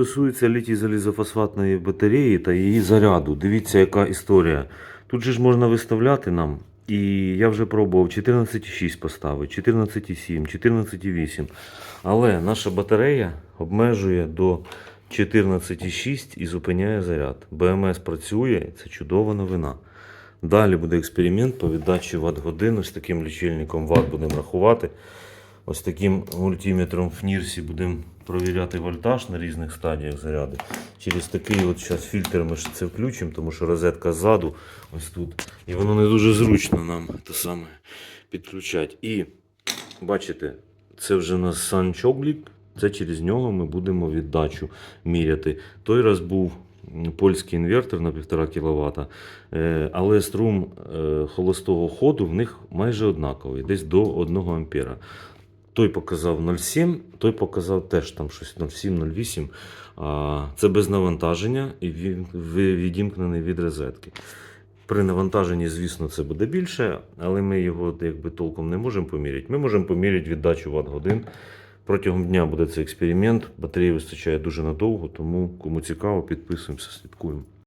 Стосується літій залізофосфатної батареї та її заряду. Дивіться, яка історія. Тут же ж можна виставляти нам. І я вже пробував 14,6 поставити, 14,7, 14,8. Але наша батарея обмежує до 14,6 і зупиняє заряд. БМС працює, це чудова новина. Далі буде експеримент по віддачі ватт годин. Ось таким лічильником ватт будемо рахувати. Ось таким мультиметром в Нірсі будемо провіряти вольтаж на різних стадіях заряду. Через такий от зараз фільтр ми це включимо, тому що розетка ззаду, ось тут. І воно не дуже зручно нам те саме підключати. І бачите, це вже у нас санчоблік. Це через нього ми будемо віддачу міряти. Той раз був польський інвертор на 1,5 кВт, е, але струм е, холостого ходу в них майже однаковий, десь до 1 ампера. Той показав 0,7, той показав теж там щось 0,7-0,8. Це без навантаження і відімкнений від розетки. При навантаженні, звісно, це буде більше, але ми його якби толком не можемо поміряти. Ми можемо поміряти віддачу ватт годин. Протягом дня буде цей експеримент. Батареї вистачає дуже надовго, тому кому цікаво, підписуємося, слідкуємо.